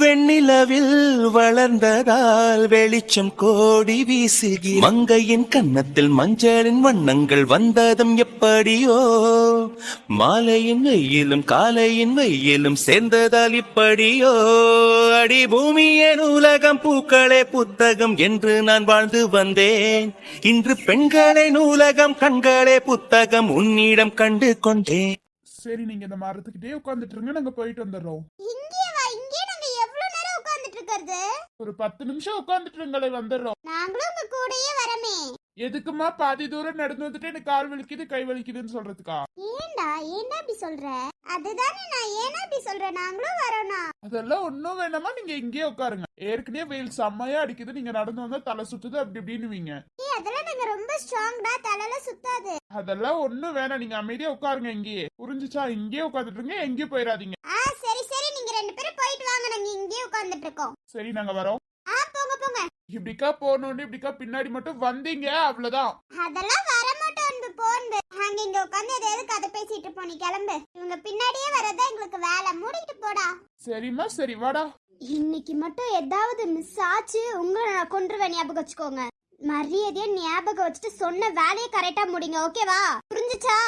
வெண்ணிலவில் வளர்ந்ததால் வெளிச்சம் கோடி வீசுகிறார் மங்கையின் கன்னத்தில் மஞ்சளின் வண்ணங்கள் வந்ததும் எப்படியோ. மாலையின் வெயிலும் காலையின் வெயிலும் சேர்ந்ததால் இப்படியோ. அடி பூமியே நூலகம் பூக்களே புத்தகம் என்று நான் வாழ்ந்து வந்தேன். இன்று பெண்களே நூலகம் கண்களே புத்தகம் உன்னிடம் கண்டு கொண்டேன். சரி நீங்க இந்த மரத்துக்கிட்டே உட்காந்துட்டு இருங்க நாங்க போயிட்டு வந்துடுறோம் இங்கே வா இங்கே நாங்க எவ்வளவு நேரம் உட்கார்ந்துட்டு இருக்கிறது ஒரு பத்து நிமிஷம் உட்காந்துட்டு இருங்களே வந்துடுறோம். நாங்களும் உங்க கூடயே வரமே. எதுக்குமா பாதி தூரம் நடந்து வந்துட்டு எனக்கு கால் வலிக்குது கை வலிக்குதுன்னு சொல்றதுக்கா? ஏன்டா ஏன்டா இப்படி சொல்ற? அதுதானே நான் ஏன்னா இப்படி சொல்றேன்? நாங்களும் வரோம்னா. அதெல்லாம் ஒன்றும் வேணாமா நீங்க இங்கேயே உட்காருங்க. ஏற்கனவே வெயில் செம்மையா அடிக்குது நீங்க நடந்து வந்தா தலை சுத்துது அப்படி இப்படின்னுவீங்க. ஏய் அதெல்லாம் நாங்க ரொம்ப ஸ்ட்ராங்டா தலைல சுத்தாது. அதெல்லாம் ஒன்றும் வேணாம் நீங்க அமைதியா உட்காருங்க இங்கேயே. புரிஞ்சுச்சா? இங்கேயே உட்காந்துட்டு இருங்க எங்கேயும் போயிடாதீங்க. ஆ சரி. ரெண்டு பேரும் போயிட்டு வாங்க நாங்க இங்கேயே உட்கார்ந்துட்டு இருக்கோம். சரி நாங்க வரோம். ஆ போங்க போங்க. இப்படிக்கா போகணும்னு இப்படிக்கா பின்னாடி மட்டும் வந்தீங்க அவ்வளவுதான். அதெல்லாம் வர மாட்டோம் அன்பு போன்பு. நாங்க இங்க உட்கார்ந்து எதையாவது கதை பேசிட்டு இருப்போம் நீ கிளம்பு. இவங்க பின்னாடியே வரதா எங்களுக்கு வேலை. மூடிட்டு போடா. சரிம்மா சரி வாடா. இன்னைக்கு மட்டும் ஏதாவது மிஸ் ஆச்சு உங்களை நான் கொன்றுவேன் ஞாபகம் வச்சுக்கோங்க. மரியாதையா ஞாபகம் வச்சுட்டு சொன்ன வேலையை கரெக்டா முடிங்க ஓகேவா புரிஞ்சுச்சா?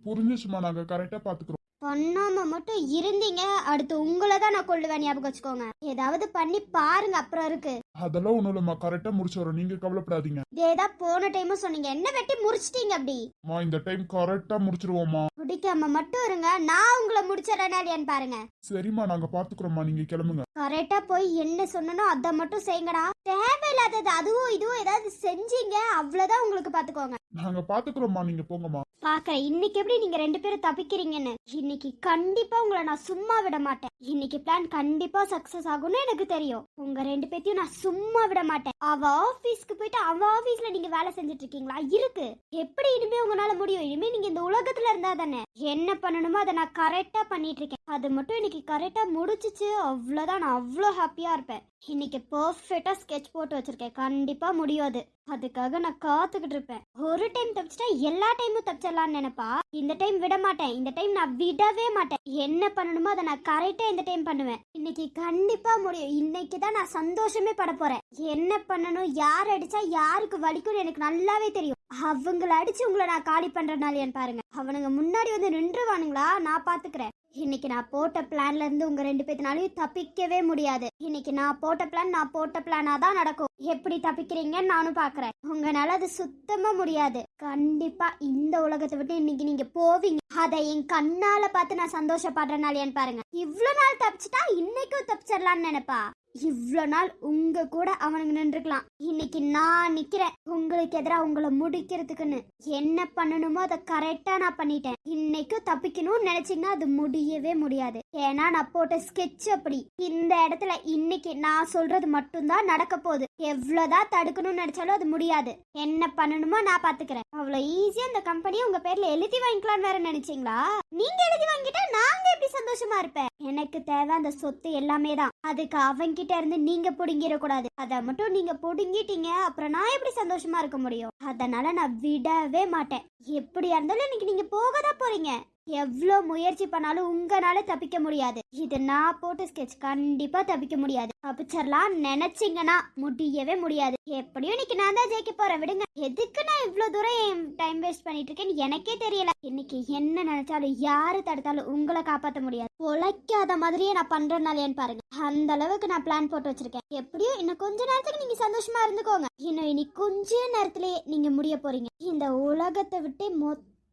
புரிஞ்சுச்சுமா நாங்க கரெக்டா பாத்துக்கிறோம். பண்ணாம மட்டும் இருந்தீங்க. அடுத்து உங்களை தான் நான் கொள்ளுவேன் ஞாபகம் வச்சுக்கோங்க. ஏதாவது பண்ணி பாருங்க அப்புறம் இருக்கு. அதெல்லாம் ஒண்ணும் இல்லம்மா. கரெக்டா முடிச்சு வரோம் நீங்க கவலைப்படாதீங்க. இதேதான் போன டைமும் சொன்னீங்க. என்ன வெட்டி முடிச்சிட்டீங்க அப்படி? அம்மா இந்த டைம் கரெக்டா முடிச்சிருவோம்மா. பிடிக்காம மட்டும் இருங்க. நான் உங்களை முடிச்சிடறேனா பாருங்க. சரிம்மா நாங்க பாத்துக்கிறோம்மா. நீங்க கிளம்புங்க. கரெக்டா போய் என்ன சொன்னனோ அதை மட்டும் செய்யுங்கடா. தேவையில்லாதது அதுவும் இதுவும் ஏதாவது செஞ்சீங்க அவ்வளவுதான் உங்களுக்கு பாத்துக்கோங்க. நாங்க பாத்துக்கிறோம்மா நீங்க போங்கம்மா. பாக்குறேன். இன்னைக்கு எப்படி நீங்க ரெண்டு பேரும் தப்பிக்கிறீங்கன்னு? இன்னைக்கு கண்டிப்பா உங்களை நான் சும்மா விட மாட்டேன். இன்னைக்கு பிளான் கண்டிப்பா சக்சஸ் ஆகும்னு எனக்கு தெரியும். உங்க ரெண்டு பேத்தையும் நான் சும்மா விட மாட்டேன். அவ ஆபீஸ்க்கு போயிட்டு அவ ஆபீஸ்ல நீங்க வேலை செஞ்சுட்டு இருக்கீங்களா? இருக்கு. எப்படி இனிமே உங்களால முடியும்? இனிமே நீங்க இந்த உலகத்துல இருந்தா தானே? என்ன பண்ணணுமோ அதை நான் கரெக்டா பண்ணிட்டு இருக்கேன். அது மட்டும் இன்னைக்கு கரெக்டா முடிச்சிச்சு அவ்வளவுதான். நான் அவ்வளோ ஹாப்பியா இருப்பேன். இன்னைக்கு பர்ஃபெக்டா ஸ்கெட்ச் போட்டு வச்சிருக்கேன். கண்டிப்பா முடியாது. அதுக்காக நான் காத்துக்கிட்டு இருப்பேன். ஒரு டைம் தப்பிச்சிட்டா எல்லா டைமும் தப்பிச்சிடலாம்னு நினைப்பா? இந்த டைம் விட மாட்டேன். இந்த டைம் நான் விடவே மாட்டேன். என்ன பண்ணணுமோ அதை நான் கரெக்டா இந்த டைம் பண்ணுவேன். இன்னைக்கு கண்டிப்பா முடியும். இன்னைக்கு தான் நான் சந்தோஷமே பட போறேன். என்ன பண்ணணும் யார் அடிச்சா யாருக்கு வலிக்கும்னு எனக்கு நல்லாவே தெரியும். அவங்கள அடிச்சு உங்களை நான் காலி பண்றனாலேன்னு பாருங்க. அவனுங்க முன்னாடி வந்து நின்றுவானுங்களா? நான் பாத்துக்கிறேன். இன்னைக்கு நான் போட்ட பிளான்ல இருந்து உங்க ரெண்டு பேத்தினாலையும் தப்பிக்கவே முடியாது. இன்னைக்கு நான் போட்ட பிளான் நான் போட்ட பிளானா தான் நடக்கும். எப்படி தப்பிக்கிறீங்கன்னு நானும் பாக்குறேன். உங்களால அது சுத்தமா முடியாது. கண்டிப்பா இந்த உலகத்தை விட்டு இன்னைக்கு நீங்க போவீங்க. அதை என் கண்ணால பார்த்து நான் சந்தோஷப்படுறனாலேன்னு பாருங்க. இவ்வளவு நாள் தப்பிச்சிட்டா இன்னைக்கும் தப்பிச்சிடலாம்னு நினைப்பா? இவ்வளோ நாள் உங்க கூட அவனுங்க நின்றுக்கலாம். இன்னைக்கு நான் நிக்கிறேன். உங்களுக்கு எதிராக உங்களை முடிக்கிறதுக்குன்னு. என்ன பண்ணணுமோ அதை கரெக்டா நான் பண்ணிட்டேன். இன்னைக்கு தப்பிக்கணும்னு நினைச்சீங்கன்னா அது முடியவே முடியாது. ஏன்னா நான் போட்ட ஸ்கெட்ச் அப்படி. இந்த இடத்துல இன்னைக்கு நான் சொல்றது மட்டும்தான் நடக்க போகுது. எவ்வளோதான் தடுக்கணும்னு நினைச்சாலும் அது முடியாது. என்ன பண்ணணுமோ நான் பாத்துக்கிறேன். அவ்வளோ ஈஸியா இந்த கம்பெனியை உங்க பேர்ல எழுதி வாங்கிக்கலாம்னு வேற நினைச்சீங்களா? நீங்க எழுதி வாங்கிட்டா நாங்க எப்படி சந்தோஷமா இருப்பேன்? எனக்கு தேவை அந்த சொத்து எல்லாமே தான். அதுக்கு அவங்கிட்ட இருந்து நீங்க புடுங்கிடக்கூடாது. அதை மட்டும் நீங்க பிடுங்கிட்டீங்க அப்புறம் நான் எப்படி சந்தோஷமா இருக்க முடியும்? அதனால நான் விடவே மாட்டேன். எப்படியா இருந்தாலும் இன்னைக்கு நீங்க போக தான் போறீங்க. எவ்வளோ முயற்சி பண்ணாலும் உங்களால தப்பிக்க முடியாது. இது நான் போட்ட ஸ்கெட்ச் கண்டிப்பா தப்பிக்க முடியாது. தப்பிச்சிடலாம் நினைச்சிங்கன்னா முடியவே முடியாது. எப்படியும் இன்னைக்கு நான் தான் ஜெயிக்க போறேன். விடுங்க. எதுக்கு நான் இவ்வளோ தூரம் என் டைம் வேஸ்ட் பண்ணிட்டு இருக்கேன்னு எனக்கே தெரியல. இன்னைக்கு என்ன நினைச்சாலும் யாரு தடுத்தாலும் உங்களை காப்பாற்ற முடியாது. உழைக்காத மாதிரியே நான் பண்றேனாலேன்னு பாருங்க. அந்த அளவுக்கு நான் பிளான் போட்டு வச்சிருக்கேன். எப்படியும் இன்னும் கொஞ்ச நேரத்துக்கு நீங்க சந்தோஷமா இருந்துக்கோங்க. இன்னும் இனி கொஞ்ச நேரத்திலேயே நீங்க முடிய போறீங்க. இந்த உலகத்தை விட்டு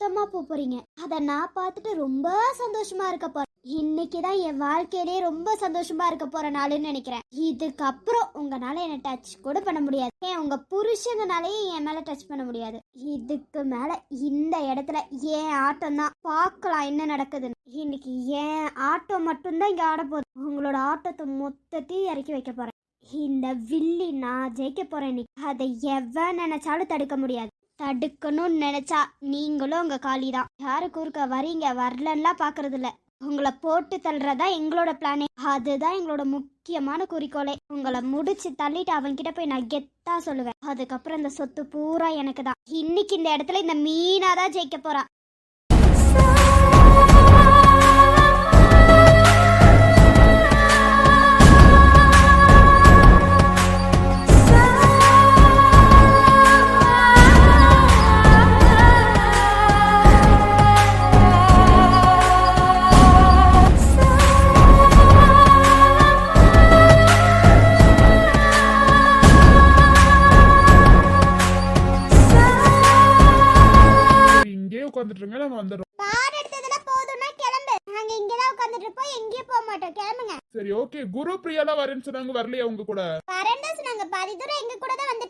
மொத்தமா போக போறீங்க. அதை நான் பார்த்துட்டு ரொம்ப சந்தோஷமா இருக்க போறேன். இன்னைக்கு தான் என் வாழ்க்கையிலேயே ரொம்ப சந்தோஷமா இருக்க போற நாளுன்னு நினைக்கிறேன். இதுக்கப்புறம் உங்களால என்ன டச் கூட பண்ண முடியாது. ஏன் உங்க புருஷங்கனாலேயே என் மேல டச் பண்ண முடியாது. இதுக்கு மேல இந்த இடத்துல ஏன் ஆட்டம் தான். பார்க்கலாம் என்ன நடக்குதுன்னு. இன்னைக்கு ஏன் ஆட்டம் மட்டும்தான் இங்க ஆட போகுது. உங்களோட ஆட்டத்தை மொத்தத்தையும் இறக்கி வைக்க போறேன். இந்த வில்லி நான் ஜெயிக்க போறேன் அதை எவன் நினைச்சாலும் தடுக்க முடியாது. தடுக்கணும்னு நினைச்சா நீங்களும் உங்க காலி தான் யாரு குறுக்க வரீங்க? வரலன்னா பாக்குறது இல்ல உங்களை போட்டு தள்ளுறதா எங்களோட பிளானே அதுதான் எங்களோட முக்கியமான குறிக்கோளே. உங்களை முடிச்சு தள்ளிட்டு அவன்கிட்ட போய் நான் கெத்தா சொல்லுவேன். அதுக்கப்புறம் இந்த சொத்து பூரா எனக்கு தான் இன்னைக்கு இந்த இடத்துல இந்த மீனா தான் ஜெயிக்க போறா. வரலையா உங்க கூட? வரேன்டா சொன்னாங்க பாதி தூரம் எங்க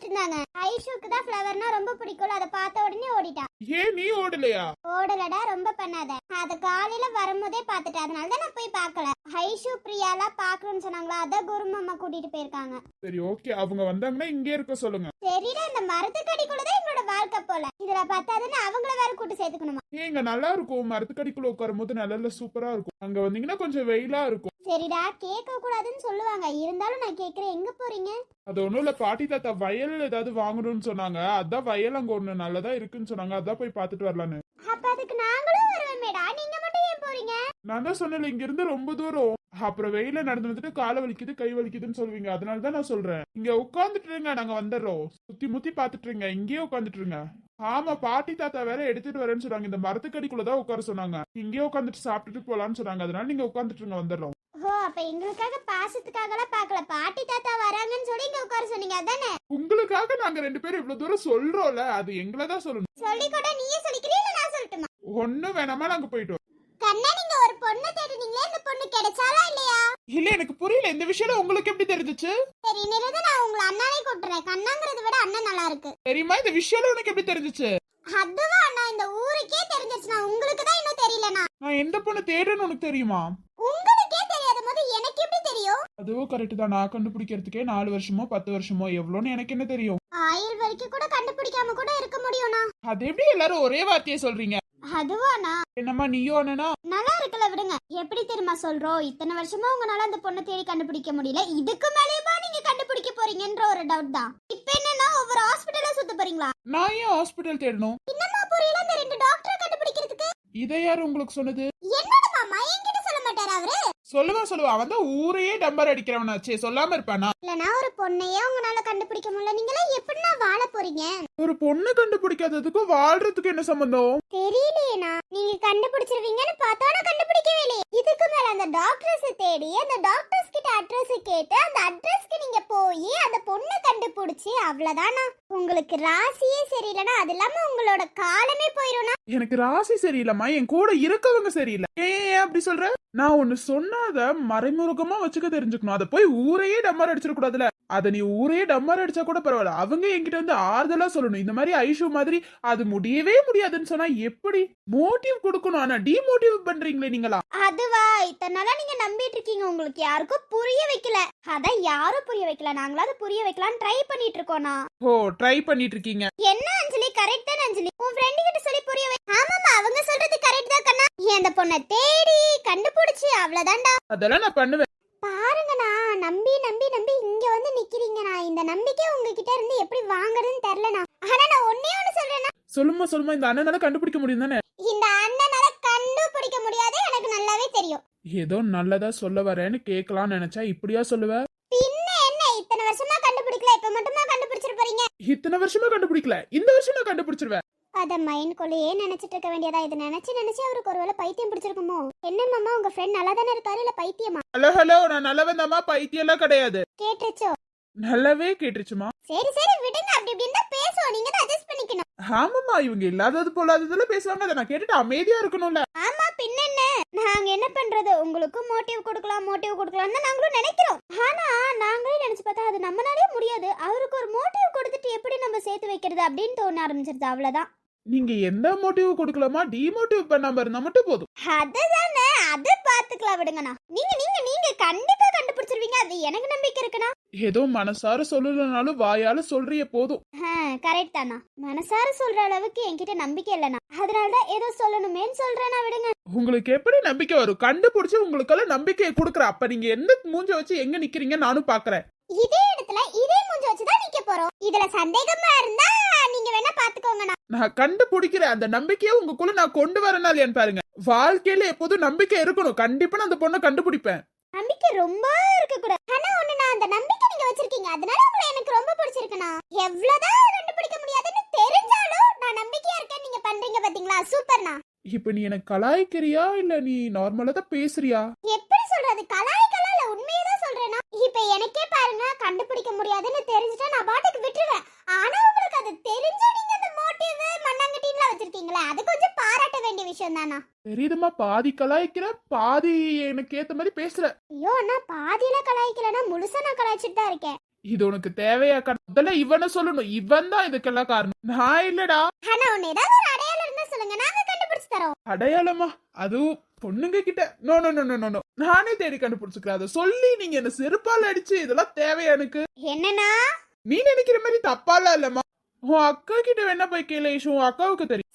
இருந்தாங்க ஐஷுக்கு தான் ஃப்ளவர்னா ரொம்ப பிடிக்கும் அதை பார்த்த உடனே ஓடிட்டா. ஏன் நீ ஓடலையா? ஓடலடா ரொம்ப பண்ணாத. அத காலையில வரும்போதே பார்த்துட்டேன் அதனால தான் நான் போய் பார்க்கல. ஐஷு பிரியாலாம் பார்க்கணும்னு சொன்னாங்களா? அதான் குரு மாமா கூட்டிட்டு போயிருக்காங்க. சரி ஓகே. அவங்க வந்தாங்கன்னா இங்கே இருக்க சொல்லுங்க. தெரியல இந்த மரத்துக்கடிக்குள்ள தான் எங்களோட வாழ்க்கை போல. இதுல பத்தாதுன்னு அவங்கள வேற கூட்டு சேர்த்துக்கணுமா? ஏங்க நல்லா இருக்கும். மரத்துக்கடிக்குள்ள உட்காரும் போது நல்லா சூப்பரா இருக்கும். அங்க வந்தீங்கன்னா கொஞ்சம் வெயிலா இருக்கும். சரிடா கேட்க கூடாதுன்னு சொல்லுவாங்க. இருந்தாலும் நான் கேக்குறேன் எங்க போறீங்க? அது ஒண்ணும் இல்ல பாட்டி தாத்தா வயல் ஏதாவது வாங்கணும்னு சொன்னாங்க. அதான் வயல் அங்க ஒண்ணு நல்லதா இருக்குன்னு சொன்னாங்க. அதான் போய் பார்த்துட்டு வரலான்னு. அப்ப அதுக்கு நாங்களும் வருவோமேடா நீங்க மட்டும் ஏன் போறீங்க? நான் தான் சொன்னேன்ல இங்க இருந்து ரொம்ப தூரம். அப்புறம் வெயில நடந்து வந்துட்டு காலை வலிக்குது கை வலிக்குதுன்னு சொல்லுவீங்க. அதனால தான் நான் சொல்றேன். இங்க உட்காந்துட்டு இருங்க நாங்க வந்துடுறோம். சுத்தி முத்தி பாத்துட்டு இருங்க இங்கேயே உட்காந்துட்டு இருங்க ஆமா பாட்டி தாத்தா வேற எடுத்துட்டு வரேன்னு சொன்னாங்க. இந்த மரத்துக்கடிக்குள்ளதான் உட்கார சொன்னாங்க. இங்கேயே உட்காந்துட்டு சாப்பிட்டுட்டு போலான்னு சொன்னாங்க. அதனால நீங்க உட்காந்துட்டு இருங்க வந்துடுறோம். ஓ அப்ப எங்களுக்காக பாசத்துக்காகலாம் பார்க்கல. பாட்டி தாத்தா வராங்கன்னு சொல்லி இங்க உட்கார சொன்னீங்க அதானே? உங்களுக்காக நாங்க ரெண்டு பேரும் இவ்வளவு தூரம் சொல்றோம்ல அது எங்களை தான் சொல்லணும். சொல்லி கூட நீயே சொல்லிக்கிறீ இல்ல நான் சொல்லட்டுமா? ஒண்ணும் வேணாமா நாங்க போயிட்டோம். கண்ணா நீங்க ஒரு பொண்ணு தேடுனீங்களே இந்த பொண்ணு கிடைச்சாலா இல்லையா? இல்ல எனக்கு புரியல இந்த விஷயம் உங்களுக்கு எப்படி தெரிஞ்சுச்சு? சரி நிறுத்து நான் உங்களை அண்ணானே கூப்பிடுறேன். கண்ணாங்கிறத விட அண்ணன் நல்லா இருக்கு. தெரியுமா இந்த விஷயம் உனக்கு எப்படி தெரிஞ்சுச்சு? அதுவா அண்ணா இந்த ஊருக்கே தெரிஞ்சிருச்சுனா உங்களுக்கு தான் இன்னும் தெரியலனா நான் எந்த பொண்ணு தேடுன்னு உனக்கு தெரியுமா? அதுவும் கரெக்ட் தான். நான் கண்டுபிடிக்கிறதுக்கே நாலு வருஷமோ பத்து வருஷமோ எவ்வளோன்னு எனக்கு என்ன தெரியும்? ஆயில் வரைக்கும் கூட கண்டுபிடிக்காம கூட இருக்க முடியும்னா அது எப்படி எல்லாரும் ஒரே வார்த்தையை சொல்றீங்க? அதுவாண்ணா. என்னம்மா நீயோ அண்ணனா நல்லா இருக்குல்ல விடுங்க. எப்படி தெரியுமா சொல்றோம்? இத்தனை வருஷமா உங்களால அந்த பொண்ணை தேடி கண்டுபிடிக்க முடியல. இதுக்கு மேலேயுமா நீங்க கண்டுபிடிக்க போறீங்கன்ற ஒரு டவுட் தான். இப்ப என்னன்னா ஒவ்வொரு ஹாஸ்பிட்டலா சுத்த போறீங்களா? நான் ஏன் ஹாஸ்பிட்டல் தேடணும்? என்னம்மா புரியல இந்த ரெண்டு டாக்டரை கண்டுபிடிக்கிறதுக்கு? இதை யார் உங்களுக்கு சொன்னது? என்னோட மாமா என்கிட்ட சொல்ல மாட்டாரா அவரு? சொல்லுவா சொல்லுவா. அவன் தான் ஊரையே டம்பர் அடிக்கிறவனாச்சே சொல்லாம இருப்பானா? இல்லனா ஒரு பொண்ணையே உங்களால கண்டுபிடிக்க முடியல. நீங்களாம் எப்படின்னா வாழ போறீங்க? ஒரு பொண்ணு கண்டுபிடிக்காததுக்கும் வாழ்றதுக்கு என்ன சம்பந்தம்? தெரியலையேனா நீங்க கண்டுபிடிச்சிருவீங்கன்னு பார்த்தா கண்டுபிடிக்கவே இல்லையே. இதுக்கு மேல அந்த டாக்டர்ஸ் தேடி அந்த டாக்டர்ஸ் கிட்ட அட்ரஸ் கேட்டு அந்த அட்ரஸ்க்கு நீங்க போய் அந்த பொண்ணை கண்டுபிடிச்சி அவ்வளவுதானா? உங்களுக்கு ராசியே சரியில்லைனா அது இல்லாம உங்களோட காலமே போயிரும்னா? எனக்கு ராசி சரியில்லைம்மா. என் கூட இருக்கவங்க சரியில்லை. ஏன் அப்படி சொல்ற? நான் ஒன்னு சொன்னாத மறைமுகமா வச்சுக்க தெரிஞ்சுக்கணும். அதை போய் ஊரையே டம்மர் அடிச்சிடக்கூடாதுல அத நீ ஊரையே டம்மர் அடிச்சா கூட பரவாயில்ல. அவங்க என்கிட்ட வந்து ஆறுதலா சொல்லணும். இந்த மாதிரி ஐஷு மாதிரி அது முடியவே முடியாதுன்னு சொன்னா எப்படி? மோட்டிவ் கொடுக்கணும். ஆனா டிமோட்டிவ் பண்றீங்களே நீங்களா? அதுவா? இத்தனை நாளா நீங்க நம்பிட்டு இருக்கீங்க. உங்களுக்கு யாருக்கும் புரிய வைக்கல. அதான் யாரும் புரிய வைக்கல. நாங்களாவது புரிய வைக்கலாம்னு ட்ரை பண்ணிட்டு இருக்கோம்னா ஓ ட்ரை பண்ணிட்டு இருக்கீங்க. என்ன அஞ்சலி? கரெக்ட் தானே அஞ்சலி? உன் ஃப்ரெண்டு கிட்ட சொல்லி புரிய வை. ஆமாமா அவங்க சொல்றது கரெக்ட் தான் கண்ணா. அந்த பொண்ணை தேடி கண்டுபிடிச்சு அவ்வளவுதான்டா. அதெல்லாம் நான் பண்ணுவேன். பாருங்கண்ணா. நம்பி நம்பி நம்பி இங்க வந்து நிக்கிறீங்கண்ணா. இந்த நம்பிக்கை உங்ககிட்ட இருந்து எப்படி வாங்குறதுன்னு தெரியலண்ணா. ஆனா நான் ஒன்னே ஒண்ணு சொல்றேன்னா சொல்லுமா சொல்லுமா இந்த அண்ணனால கண்டுபிடிக்க முடியும் தானே? இந்த அண்ணனால கண்டுபிடிக்க முடியாது. எனக்கு நல்லாவே தெரியும். ஏதோ நல்லதா சொல்ல வரேன்னு கேட்கலாம்னு நினைச்சா இப்படியா சொல்லுவ? பின்ன என்ன? இத்தனை வருஷமா கண்டுபிடிக்கல. இப்ப மட்டுமா கண்டுபிடிச்சிட்டு போறீங்க? இத்தனை வருஷமா கண்டுபிடிக்கல. இந்த வருஷம் கண்டுபிடிச்சிருவேன். அத மைண்ட்குள்ளேயே நினைச்சிட்டு இருக்க வேண்டியதா? இது நினைச்சு நினைச்சு அவருக்கு ஒருவேளை பைத்தியம் பிடிச்சிருக்குமோ? என்ன மாமா உங்க ஃப்ரெண்ட் நல்லா தானே இருக்காரு? இல்ல பைத்தியமா? ஹலோ ஹலோ நான் நல்லவன் தாமா பைத்தியெல்லாம் கிடையாது. கேட்டுச்சோ நல்லாவே கேட்டுச்சுமா சரி சரி விடுங்க. அப்படி இப்படின்னு பேசுவோம். நீங்க தான் அட்ஜஸ்ட் பண்ணிக்கணும். ஆமாமா இவங்க இல்லாதது போலாததுல பேசுவாங்க. அதை நான் கேட்டுட்டு அமைதியா இருக்கணும்ல. ஆமா பின்ன என்ன நாங்க என்ன பண்றது? உங்களுக்கு மோட்டிவ் கொடுக்கலாம் மோட்டிவ் கொடுக்கலாம் தான் நாங்களும் நினைக்கிறோம். ஆனா நாங்களே நினைச்சு பார்த்தா அது நம்மளாலே முடியாது. அவருக்கு ஒரு மோட்டிவ் கொடுத்துட்டு எப்படி நம்ம சேர்த்து வைக்கிறது அப்படின்னு தோண ஆரம்பிச்சிருது. அவ்வளவுதான். நீங்க எந்த மோட்டிவ் கொடுக்கலாமா டிமோட்டிவ் பண்ணாம இருந்தா மட்டும் போதும். அதுதானே அது பாத்துக்கலாம் விடுங்கண்ணா. நீங்க நீங்க நீங்க கண்டிப்பா கண்டுபிடிச்சிருவீங்க. அது எனக்கு நம்பிக்கை இருக்குண்ணா. ஏதோ மனசார சொல்லலனாலும் வாயால சொல்றிய போதும். கரெக்ட் தானா மனசார சொல்ற அளவுக்கு என்கிட்ட நம்பிக்கை இல்லைண்ணா. அதனாலதான் ஏதோ சொல்லணுமேன்னு சொல்றேனா விடுங்க. உங்களுக்கு எப்படி நம்பிக்கை வரும்? கண்டுபிடிச்சு உங்களுக்கெல்லாம் நம்பிக்கையை கொடுக்குற அப்ப நீங்க எந்த மூஞ்ச வச்சு எங்க நிக்கிறீங்க நானும் பாக்குறேன். இதே இடத்துல இதே மூஞ்சி வச்சுதான் நிக்க போறோம். இதுல சந்தேகமா இருந்தா நீங்க வேணா பாத்துக்கோங்கண்ணா. நான் கண்டுபிடிக்கிற அந்த நம்பிக்கையை உங்களுக்குள்ள நான் கொண்டு வரனால ஏன் பாருங்க. வாழ்க்கையில எப்போதும் நம்பிக்கை இருக்கணும். கண்டிப்பா நான் அந்த பொண்ணை கண்டுபிடிப்பேன். நம்பிக்கை ரொம்ப இருக்க கூடாது ஆனா ஒண்ணு நான் அந்த நம்பிக்கை நீங்க வச்சிருக்கீங்க. அதனால உங்களை எனக்கு ரொம்ப பிடிச்சிருக்குண்ணா. எவ்வளவுதான் கண்டுபிடிக்க முடியாதுன்னு தெரிஞ்சாலும் நான் நம்பிக்கையா இருக்கேன் நீங்க பண்றீங்க பாத்தீங்களா? சூப்பர்ண்ணா. இப்ப நீ எனக்கு கலாய்க்கிறியா? இல்ல நீ நார்மலா தான் பேசுறியா? எப்படி சொல்றது கலாய்க்கலாம் இல்ல உண்மையை தான் சொல்றேன்னா இப்ப எனக்கே பாருங்க முடியாதுன்னு தெரிஞ்சுட்டா நான் பாட்டுக்கு விட்டுருவேன். ஆனா உங்களுக்கு அது தெரிஞ்ச நீங்க அந்த மோட்டிவ் மண்ணாங்கட்டின்ல வச்சிருக்கீங்களே அது கொஞ்சம் பாராட்ட வேண்டிய விஷயம் தானா? தெரியுதுமா பாதி கலாய்க்கிற பாதி எனக்கு ஏத்த மாதிரி பேசுற. ஐயோ நான் பாதியில கலாய்க்கலன்னா முழுசா நான் கலாய்ச்சிட்டு தான் இருக்கேன். இது உனக்கு தேவையா? முதல்ல இவனை சொல்லணும். இவன் தான் இதுக்கெல்லாம் காரணம். நான் இல்லடா. ஆனா ஒண்ணு ஏதாவது ஒரு அடையாளம் இருந்தா சொல்லுங்க. நாங்க கண்டுபிடிச்சு தரோம். அடையாளமா? அதுவும் பொண்ணுங்க கிட்ட no no no no no நானே தேடி கண்டுபிடிச்சுக்கிறேன். அதை சொல்லி நீங்க என்ன செருப்பால் அடிச்சு இதெல்லாம் தேவையா எனக்கு? என்னன்னா நீ நினைக்கிற மாதிரி தப்பாலாம் இல்லம்மா. உன் அக்கா கிட்ட வேணா போய் கேளு ஐஷு, உன் அக்காவுக்கு தெரியும்.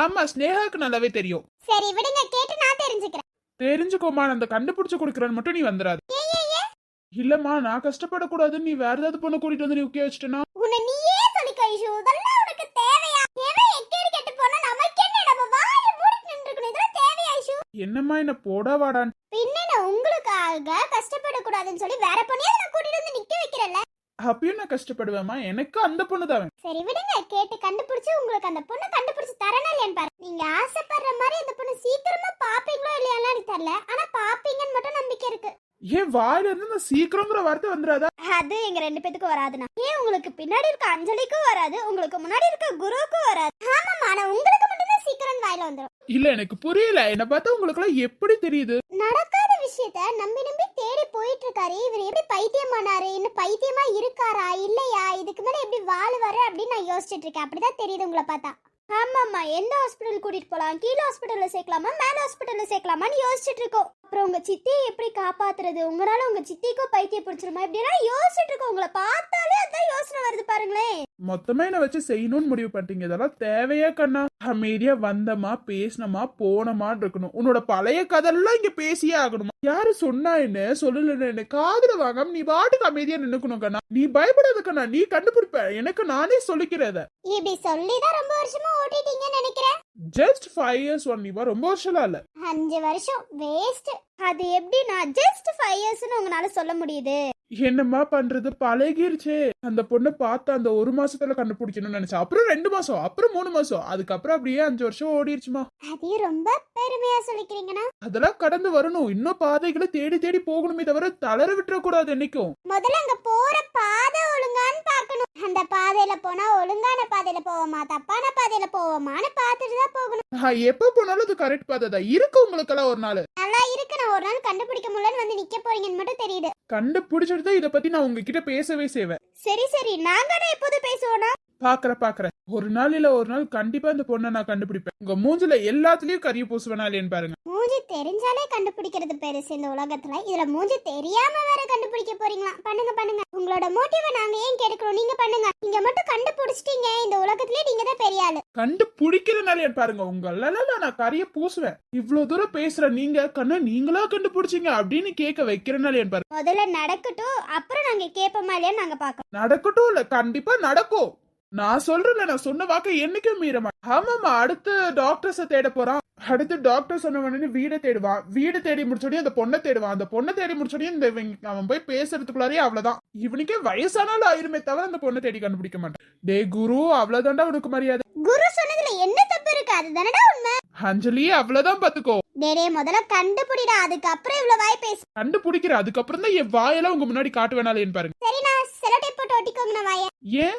ஆமா ஸ்னேகாவுக்கு நல்லாவே தெரியும். சரி விடுங்க. கேட்டு நான் தெரிஞ்சுக்கிறேன். தெரிஞ்சுக்கோமா நான் அந்த கண்டுபிடிச்சு கொடுக்குறேன்னு மட்டும் நீ வந்துடாது இல்லம்மா நான் கஷ்டப்படக்கூடாதுன்னு நீ வேற ஏதாவது பொண்ணு கூட்டிட்டு வந்து நீ உக்கே வச்சுட்டேனா? உன்னை நீயே சொல்லிக்கோ ஐஷு இதெல்லாம் என்னம்மா என்ன போடா வாடான் பின்ன உங்களுக்காக கஷ்டப்படக்கூடாதுன்னு சொல்லி வேற பொண்ணையாவது நான் கூட்டிட்டு வந்து நிக்க வைக்கிறேன்ல. அப்பயும் நான் கஷ்டப்படுவேம்மா. எனக்கு அந்த பொண்ணு தான் சரி விடுங்க. கேட்டு கண்டுபிடிச்சு உங்களுக்கு அந்த பொண்ணை கண்டுபிடிச்சு தரணும் இல்லையான்னு பாரு நீங்க ஆசைப்படுற மாதிரி அந்த பொண்ணு சீக்கிரமா பாப்பீங்களோ இல்லையான்னு எனக்கு தெரியல. ஆனா பாப்பீங்கன்னு மட்டும் நம்பிக்கை இருக்கு. ஏன் வாயில இருந்து இந்த சீக்கிரங்கிற வார்த்தை வந்துடாதா அது எங்க ரெண்டு பேத்துக்கும் வராதுண்ணா. ஏன் உங்களுக்கு பின்னாடி இருக்க அஞ்சலிக்கும் வராது உங்களுக்கு முன்னாடி இருக்க குருவுக்கும் வராது. இல்ல எனக்கு புரியல. என்ன பார்த்தா உங்களுக்கு எல்லாம் எப்படி தெரியுது? நடக்காத விஷயத்த நம்பி நம்பி தேடி போயிட்டு இருக்காரு இவர் எப்படி பைத்தியமானாரு? இன்னும் பைத்தியமா இருக்காரா? இல்லையா? இதுக்கு மேல எப்படி வாழுவாரு அப்படின்னு நான் யோசிச்சுட்டு இருக்கேன். அப்படிதான் தெரியுது உங்களை பார்த்தா. ஆமாம்மா எந்த ஹாஸ்பிட்டல் கூட்டிட்டு போலாம்? கீழே ஹாஸ்பிட்டல்ல சேர்க்கலாமா? மேல ஹாஸ்பிட்டல்ல சேர்க்கலாமான்னு யோசிச்சுட்டு இருக்கோம். அப்புறம் உங்க சித்தியை எப்படி காப்பாத்துறது? உங்களால உங்க சித்திக்கும் பைத்தியம் பிடிச்சிருமா? இப்படிலாம் யோசிச்சுட்டு இருக்கோம். உங்களை பார்த்தாலே அதான் யோசனை வருது பாருங்களேன். மொத்தமா என்ன வச்சு செய்யணும்னு முடிவு பண்ணிட்டீங்க. இதெல்லாம் தேவையா கண்ணா. அமைதியா வந்தமா பேசினமா போனமான்னு இருக்கணும். உன்னோட பழைய கதெல்லாம் இங்க பேசியே ஆகணுமா யாரு சொன்னா என்ன? சொல்லல என்ன? காதுல வாங்காம நீ பாட்டுக்கு அமைதியா நின்னுக்கணும் கண்ணா. நீ பயப்படாத கண்ணா. நீ கண்டுபிடிப்ப. எனக்கு நானே சொல்லிக்கிறத இப்படி சொல்லிதான் ரொம்ப வருஷமா ஓட்டிட்டீங்கன்னு நினைக்கிறேன். ஜஸ்ட் ஃபைவ் இயர்ஸ் ஒன் நீ ரொம்ப வருஷம்லாம் இல்ல. அஞ்சு வருஷம். வேஸ்ட் அது எப்படி நான் ஜஸ்ட் ஃபைவ் இயர்ஸ்னு உங்களால சொல்ல முடியுது. என்னம்மா பண்றது? பழகிருச்சே. அந்த பொண்ணை பார்த்து அந்த ஒரு மாசத்துல கண்டுபிடிக்கணும்னு நினைச்சேன் அப்புறம் ரெண்டு மாசம் அப்புறம் மூணு மாசம் அதுக்கப்புறம் அப்படியே அஞ்சு வருஷம் ஓடிருச்சுமா. அதையும் ரொம்ப பெருமையா சொல்லிக்கிறீங்கன்னா அதெல்லாம் கடந்து வரணும். இன்னும் பாதைகளை தேடி தேடி போகணுமே தவிர தளர விட்டுறக்கூடாது என்னைக்கும். முதல்ல அங்க போற பாதை ஒழுங்கான்னு பார்க்கணும். அந்த பாதையில போனா ஒழுங்கான பாதையில போவோமா? தப்பான பாதையில போவோமான்னு பார்த்துட்டு தான் போகணும். எப்ப போனாலும் அது கரெக்ட் பாதை தான். இருக்கு உங்களுக்கெல்லாம் ஒரு நாள். நல்லா இருக்கு. நான் ஒரு நாள் கண்டுபிடிக்க முடியலன்னு வந்து நிக்க போறீங்கன்னு மட்டும் தெரியுது. கண்டுபிடிச்சிட்டு தான் இதை பத்தி நான் உங்ககிட்ட பேசவே செய்வேன். சரி சரி. நாங்க எப்போது பேசுவோம்னா? பாக்குற பாக்குறேன். ஒரு நாள் இல்ல ஒரு நாள் கண்டிப்பா இந்த பொண்ணை நான் கண்டுபிடிப்பேன். உங்க மூஞ்சில எல்லாத்துலயும் கரிய பூசுவேனா இல்லையான்னு பாருங்க. மூஞ்சி தெரிஞ்சாலே கண்டுபிடிக்கிறது பெருசு இந்த உலகத்துல. இதுல மூஞ்சி தெரியாம வேற கண்டுபிடிக்க போறீங்களா? பண்ணுங்க பண்ணுங்க. உங்களோட மோட்டிவை நாங்க ஏன் கெடுக்கிறோம்? நீங்க பண்ணுங்க. நீங்க மட்டும் கண்டுபிடிச்சிட்டீங்க. இந்த உலகத்திலே நீங்க தான் பெரிய ஆளு. கண்டுபிடிக்கிறனால பாருங்க. உங்களெல்லாம் நான் கரிய பூசுவேன். இவ்வளவு தூரம் பேசுற நீங்க கண்ணா நீங்களா கண்டுபிடிச்சீங்க அப்படின்னு கேட்க வைக்கிறனால பாருங்க. முதல்ல நடக்கட்டும் அப்புறம் நாங்க கேட்போமா இல்லையா நாங்க பாக்கோம் நடக்கட்டும் இல்ல கண்டிப்பா நடக்கும். நான் சொல்றேன்ல நான் சொன்ன வாக்க என்னைக்கும் மீற மாட்டேன் ஆமாமா அடுத்து டாக்டர்ஸ தேட போறான். அடுத்து டாக்டர் சொன்ன உடனே வீடை தேடுவான். வீடு தேடி முடிச்சோடனே அந்த பொண்ணை தேடுவான். அந்த பொண்ணை தேடி முடிச்சோடனே இந்த அவன் போய் பேசுறதுக்குள்ளாரே அவ்வளவுதான். இவனுக்கே வயசானாலும் ஆயிருமே தவிர அந்த பொண்ணை தேடி கண்டுபிடிக்க மாட்டான். டே குரு அவ்வளவுதான்டா உனக்கு மரியாதை. குரு சொன்னதுல என்ன தப்பு இருக்கு? அதுதானடா உண்மை? அஞ்சலி அவ்வளவுதான் பாத்துக்கோ. டேடே முதல்ல கண்டுபிடிடா. அதுக்கப்புறம் இவ்வளவு வாய் பேசு. கண்டுபிடிக்கிற அதுக்கப்புறம் தான் என் வாயெல்லாம் உங்க முன்னாடி காட்டுவேனாலேன்னு பாருங்க. சரி நான் செலோடேப் போட்டு ஒட்டிக்கோங்க வாய. ஏன்?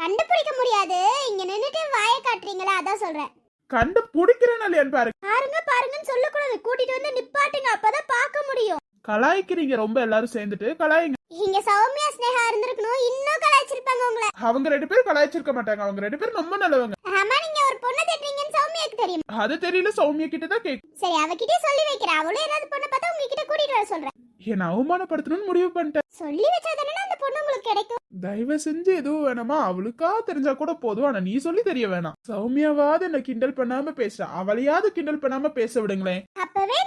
கண்டுபிடிக்க முடியாது. இங்க நின்னுட்டு வாய காட்டுறீங்களா? அதான் சொல்றேன். கண்டுபிடிக்கிறேனாலேன்னு பாருங்க பாருங்க பாருங்கன்னு சொல்லக்கூடாது. கூட்டிட்டு வந்து நிப்பாட்டுங்க அப்பதான் பார்க்க முடியும். கலாய்க்கிறீங்க ரொம்ப எல்லாரும் சேர்ந்துட்டு. கலாய்ங்க. இங்க சௌமியா ஸ்னேகா இருந்திருக்கணும். இன்னும் கலாய்ச்சிருப்பாங்க உங்களை. அவங்க ரெண்டு பேரும் கலாய்ச்சிருக்க மாட்டாங்க. அவங்க ரெண்டு பேரும் ரொம்ப நல்லவங்க. ஆமா நீங்க ஒரு பொண்ணை தேடுறீங்கன்னு சௌமியாக்கு தெரியும்? அது தெரியல சௌமியா கிட்ட தான் கேக்கு சரி அவகிட்டே சொல்லி வைக்கிறேன். அவளும் ஏதாவது பொண்ணை பார்த்தா உங்ககிட்ட கூட்டிட்டு வர சொல்றேன். என்ன அவமானப்படுத்தணும்னு முடிவு பண்ணிட்டேன். சொல்லி வச்சாதானே அந்த பொண்ணு உங்களுக்கு கிடைக்கும். தயவு செஞ்சு எதுவும் வேணாமா? அவளுக்கா தெரிஞ்சா கூட போதும். ஆனா நீ சொல்லி தெரிய வேணாம். சௌமியாவாவது என்ன கிண்டல் பண்ணாம பேச அவளையாவது கிண்டல் பண்ணாம பேச விடுங்களேன். அப்பவே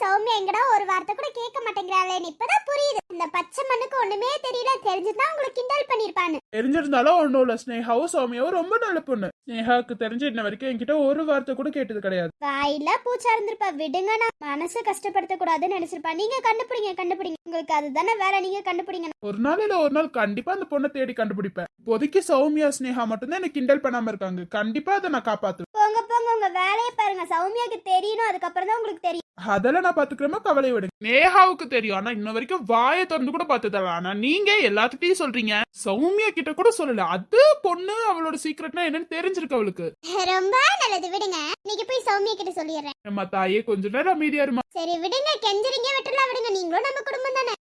சௌமியா எங்கடா ஒரு வார்த்தை கூட கேட்க மாட்டேங்கிறாளேன்னு இப்பதான் புரியுது. இந்த பச்சை மண்ணுக்கு ஒண்ணுமே தெரியல. தெரிஞ்சுதான் உங்களுக்கு கிண்டல் பண்ணிருப்பான்னு. தெரிஞ்சிருந்தாலும் ஒன்றும் இல்ல ஸ்னேகாவும் சௌமியாவும் ரொம்ப நல்ல பொண்ணு. ஸ்னேகாவுக்கு தெரிஞ்ச இன்ன வரைக்கும் என்கிட்ட ஒரு வார்த்தை கூட கேட்டது கிடையாது. வாயில பூச்சா இருந்திருப்பா. விடுங்கண்ணா. மனசு கஷ்டப்படுத்த கூடாதுன்னு நினைச்சிருப்பா. நீங்க கண்டுபிடிங்க கண்டுபிடிங்க. உங்களுக்கு அதுதானே வேலை. நீங்க கண்டுபிடிங்க. ஒரு நாள் இல்ல ஒரு நாள் கண்டிப்பா அந்த பொண்ணை தேடி கண்டுபிடிப்பேன். இப்போதைக்கு சௌமியா ஸ்னேகா மட்டும்தான் எனக்கு கிண்டல் பண்ணாம இருக்காங்க. கண்டிப்பா அதை நான் காப்பாத்துவேன். போங்க போங்க உங்க வேலையை பாருங்க. சௌமியாக்கு தெரியணும் அதுக்கப்புறம் தான் உங்களுக்கு தெரியும். அதெல்லாம் நான் பாத்துக்கிறேமா கவலை விடுங்க நேஹாவுக்கு தெரியும். ஆனா இன்ன வரைக்கும் வாயை திறந்து கூட பார்த்து தரலாம் ஆனா நீங்க எல்லாத்துட்டையும் சொல்றீங்க. சௌமியா கிட்ட கூட சொல்லல. அது பொண்ணு அவளோட சீக்ரெட்னா என்னன்னு தெரிஞ்சிருக்கு அவளுக்கு. ரொம்ப நல்லது. விடுங்க. இன்னைக்கு போய் சௌமியா கிட்ட சொல்லிடுறேன். நம்ம தாயே கொஞ்ச நேரம் அமைதியா இருமா. சரி விடுங்க. கெஞ்சரிங்க விட்டுலாம் விடுங்க. நீங்களும் நம்ம குடும்பம் தானே.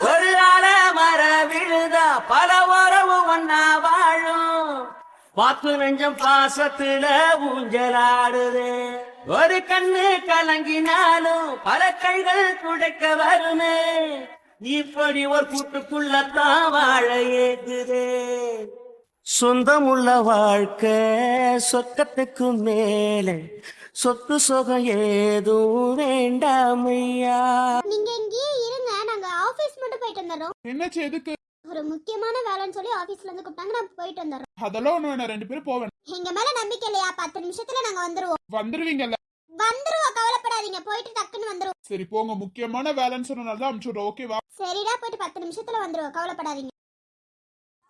ஒரு மர விழுதா பல உறவு ஒன்னா வாழும். பாத்து நெஞ்சம் பாசத்துல ஊஞ்சலாடுது. ஒரு கண்ணு கலங்கினாலும் பல கைகள் துடைக்க வருமே. இப்படி ஒரு கூட்டுக்குள்ளத்தான் வாழ ஏகுதே சொந்தமுள்ள வாழ்க்கை சொர்க்கத்துக்கு மேலே. சொத்து சுகம் ஏதும் வேண்டாமையா நீங்க இங்கேயே இருங்க. நாங்க ஆபீஸ் மட்டும் போயிட்டு வந்துடுறோம். என்னாச்சு எதுக்கு? ஒரு முக்கியமான வேலைன்னு சொல்லி ஆபீஸ்ல இருந்து கூப்பிட்டாங்க. நான் போயிட்டு வந்துடுறோம் அதெல்லாம் ஒண்ணு வேணாம். ரெண்டு பேரும் போவேன் எங்க மேல நம்பிக்கை இல்லையா? பத்து நிமிஷத்துல நாங்க வந்துருவோம். வந்துருவீங்கல்ல? வந்துருவோம். கவலைப்படாதீங்க. போயிட்டு டக்குன்னு வந்துருவோம். சரி போங்க. முக்கியமான வேலைன்னு சொன்னனால தான் அனுப்பிச்சுடுறோம் ஓகேவா சரிடா போயிட்டு பத்து நிமிஷத்துல வந்துருவோம். கவலைப்படாதீங்க.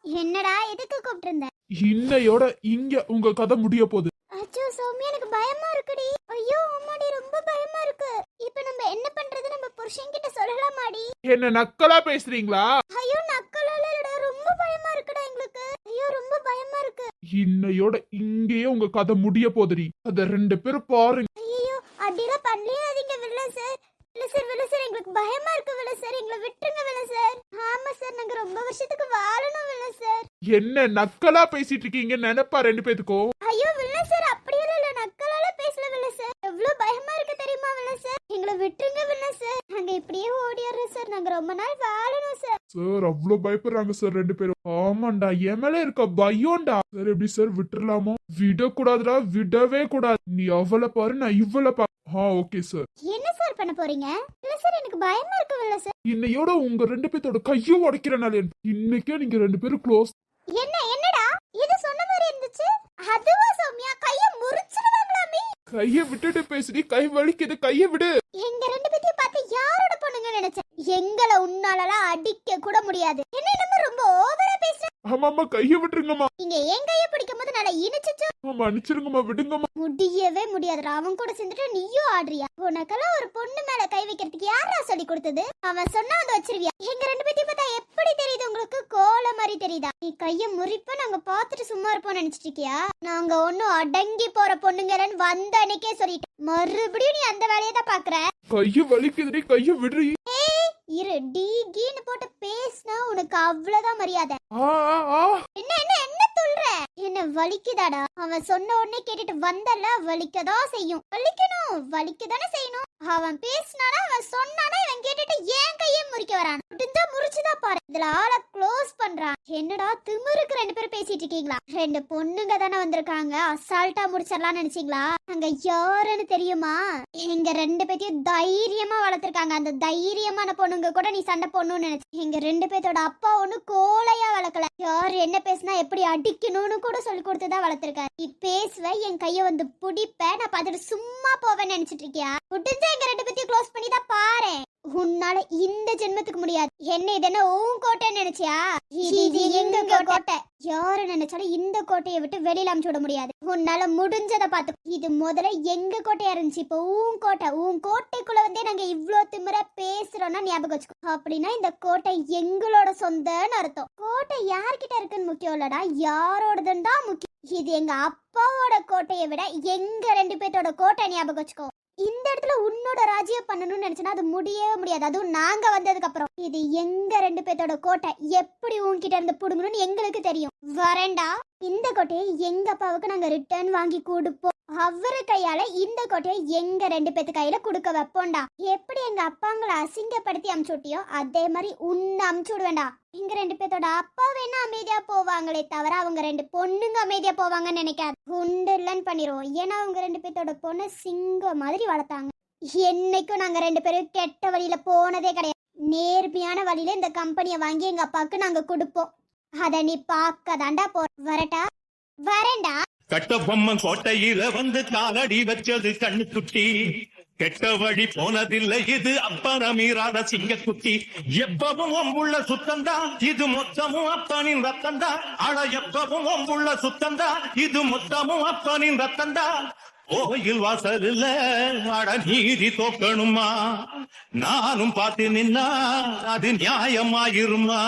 என்னடா எதுக்கு கூப்பிட்டு இருந்த இன்னையோட இங்க உங்க கதை முடிய போகுது. அச்சோ சௌமியா எனக்கு பயமா இருக்குடி. ஐயோ அம்மாடி ரொம்ப பயமா இருக்கு. இப்போ நம்ம என்ன பண்றது நம்ம புருஷன் கிட்ட சொல்லலாமாடி. என்ன நக்கலா பேசுறீங்களா? ஐயோ நக்கலடா ரொம்ப பயமா இருக்குடா எங்களுக்கு ஐயோ ரொம்ப பயமா இருக்கு இன்னையோட இங்கேயே உங்க கதை முடிய போகுதுடி அத ரெண்டு பேரும் பாருங்க. ஐயோ அப்படிலாம் பண்ணலையாதீங்க வில்ல சார். இல்ல சார் வில்ல சார் எங்களுக்கு பயமா இருக்கு வில்ல சார். எங்களை விட்டுருங்க வில்ல சார். ஆமா சார் நாங்க ரொம்ப வருஷத்துக்கு வாழணும் வில்ல சார். என்ன நக்கலா பேசிட்டு இருக்கீங்கன்னு நினைப்பா ரெண்டு பேத்துக்கும்? ஐயோ வில்ல சார் அப்படியெல்லாம் இல்ல. நக்கலால பேசல வில்ல சார். எவ்வளவு பயமா இருக்கு தெரியுமா வில்ல சார் எங்களை விட்டுருங்க வில்ல சார் நாங்க இப்படியே ஓடிடுறோம் சார் நாங்க ரொம்ப நாள் வாழணும் சார் சார் அவ்வளவு பயப்படுறாங்க சார் ரெண்டு பேரும். ஆமாண்டா என் மேல இருக்க பயம்டா. சார் எப்படி சார் விட்டுறலாமா? விடக்கூடாதுடா விடவே கூடாது. நீ அவளை பாரு நான் இவளை பா ஆ ஓகே சார் என்ன சார் பண்ண போறீங்க? இல்ல சார் எனக்கு பயமா இருக்கு வில்ல சார் இன்னையோட உங்க ரெண்டு பேத்தோட கையும் உடைக்கிறனால இன்னைக்கே நீங்க ரெண்டு பேரும் க்ளோஸ் என்ன என்னடா? இது சொன்ன மாதிரி இருந்துச்சு? அதுவா சௌமியா? கைய முறிச்சிடுவாங்களாமே கைய விட்டுட்டு பேசுடி கை வலிக்குது. கைய விடு. எங்க ரெண்டு பேத்தையும் பார்த்து யாரோட பொண்ணுங்க நினைச்சேன் எங்களை உன்னாலலாம் அடிக்க கூட முடியாது. என்ன நம்ம ரொம்ப ஓவரா பேசுற? ஆமாம்மா கைய விட்டுருங்கம்மா. நீங்க என் கைய பிடிக்கும் போது நல்லா இனிச்சுச்சு? ஆமா அனுப்பிச்சிருங்கம்மா விடுங்கம்மா. முடியவே முடியாதுடா. அவன் கூட சேர்ந்துட்டு நீயும் ஆடுறியா? உனக்கெல்லாம் ஒரு பொண்ணு மேல கை வைக்கிறதுக்கு யாரா சொல்லி கொடுத்தது? அவன் சொன்னா வந்து வச்சிருவியா? எங்க ரெண்டு பேத்தையும் பார்த்தா எப்படி தெரியுது உங்களுக்கு? கோல மாதிரி தெரியுதா? நீ கைய முறிப்ப நாங்க பார்த்துட்டு சும்மா இருப்போம் நினைச்சிட்டு இருக்கியா? நாங்க ஒன்னும் அடங்கி போற பொண்ணுங்கன்னு வந்த அன்னைக்கே சொல்லிட்டேன். மறுபடியும் நீ அந்த வேலையை தான் பாக்குற? கைய வலிக்குதுடி கைய விடுறி இரு டி கீன்னு போட்டு பேசினா உனக்கு அவ்வளவுதான் மரியாதை. என்ன என்ன என்ன சொல்ற? என்ன வலிக்குதாடா? அவன் சொன்ன உடனே கேட்டுட்டு வந்தல வலிக்கதான் செய்யும். வலிக்கணும் வலிக்கதானே செய்யணும். அவன் பேசினானா அவன் சொன்னானா இவன் கேட்டுட்டு ஏன் கையை முறிக்க வரான்? முடிஞ்சா முறிச்சுதான் பாரு. இதுல ஆள க்ளோஸ் பண்றான். என்னடா திமிருக்கு ரெண்டு பேரும் பேசிட்டு இருக்கீங்களா? ரெண்டு பொண்ணுங்க தானே வந்திருக்காங்க. அசால்ட்டா முடிச்சிடலாம்னு நினைச்சீங்களா? அங்க யாருன்னு தெரியுமா? எங்க ரெண்டு பேத்தையும் தைரியமா வளர்த்திருக்காங்க. அந்த தைரியமான பொண்ணுங்க கூட நீ சண்டை போடணும்னு நினைச்சு எங்க ரெண்டு பேர்த்தோட அப்பா ஒண்ணு கோலையா வளர்க்கல. யார் என்ன பேசினா எப்படி அடிக்கணும்னு கூட சொல்லி கொடுத்துதான் வளர்த்துருக்காரு. நீ பேசுவ என் கைய வந்து பிடிப்ப நான் பார்த்துட்டு சும்மா போவேன்னு நினைச்சிட்டு இருக்கியா? முடிஞ்ச எங்க ரெண்டு பேர்த்தையும் க்ளோஸ் பண்ணி தான் பாரு உன்னால இந்த ஜென்மத்துக்கு முடியாது. என்ன இது என்ன உன் கோட்டைன்னு நினைச்சியா? இது இது எங்க கோட்டை? யாரு நினைச்சாலும் இந்த கோட்டையை விட்டு வெளியில அமுச்சு விட முடியாது. உன்னால முடிஞ்சதை பார்த்து. இது முதல்ல எங்க கோட்டையா இருந்துச்சு? இப்போ உன் கோட்டை. உன் கோட்டைக்குள்ள வந்தே நாங்க இவ்ளோ திமிரா பேசுறோம்னா ஞாபகம் வச்சுக்கோ. அப்படின்னா இந்த கோட்டை எங்களோட சொந்தன்னு அர்த்தம். கோட்டை யார்கிட்ட இருக்குன்னு முக்கியம் இல்லடா. யாரோடதுன்னு தான் முக்கியம். இது எங்க அப்பாவோட கோட்டையை விட எங்க ரெண்டு பேர்த்தோட கோட்டை ஞாபகம் வச்சுக்கோ. இந்த இடத்துல உன்னோட ராஜ்யம் பண்ணணும்னு நினைச்சனா அது முடியவே முடியாது. அதுவும் நாங்க வந்ததுக்கு அப்புறம் இது எங்க ரெண்டு பேர்த்தோட கோட்டை? எப்படி உன்கிட்ட இருந்து புடுங்கணும்னு எங்களுக்கு தெரியும். வரேண்டா இந்த கோட்டையை எங்க அப்பாவுக்கு நாங்க ரிட்டர்ன் வாங்கி கொடுப்போம். அவரு கையால இந்த கோட்டையை எங்க ரெண்டு பேத்து கையில கொடுக்க வைப்போம்டா எப்படி எங்க அப்பாங்களை அசிங்கப்படுத்தி அமுச்சு விட்டியோ அதே மாதிரி உன்னை அமுச்சு விடுவேண்டா எங்க ரெண்டு பேத்தோட அப்பா வேணா அமைதியா போவாங்களே தவிர அவங்க ரெண்டு பொண்ணுங்க அமைதியா போவாங்கன்னு நினைக்காது. உண்டு இல்லைன்னு பண்ணிடுவோம் ஏன்னா அவங்க ரெண்டு பேத்தோட பொண்ணை சிங்கம் மாதிரி வளர்த்தாங்க. என்னைக்கும் நாங்க ரெண்டு பேரும் கெட்ட வழியில போனதே கிடையாது. நேர்மையான வழியில இந்த கம்பெனியை வாங்கி எங்க அப்பாவுக்கு நாங்க கொடுப்போம். அதை நீ பார்க்க தாண்டா போ வரட்டா? வரேன்டா. கட்டபொம்மன் கோட்டையில வந்து காலடி வச்சது கண்ணுக்குட்டி. கெட்ட வழி போனதில்லை இது அப்பறமீறாத சிங்கக்குட்டி. எப்பவும் ஒம்புள்ள சுத்தந்தா இது மொத்தமும் அப்பனின் ரத்தந்தா. அட எப்பவும் ஒம்புள்ள சுத்தந்தா இது மொத்தமும் அப்பனின் ரத்தந்தா. கோயில் வாசல்ல அட நீதி தோக்கணுமா? நானும் பார்த்து நின்னா அது நியாயமாயிருமா?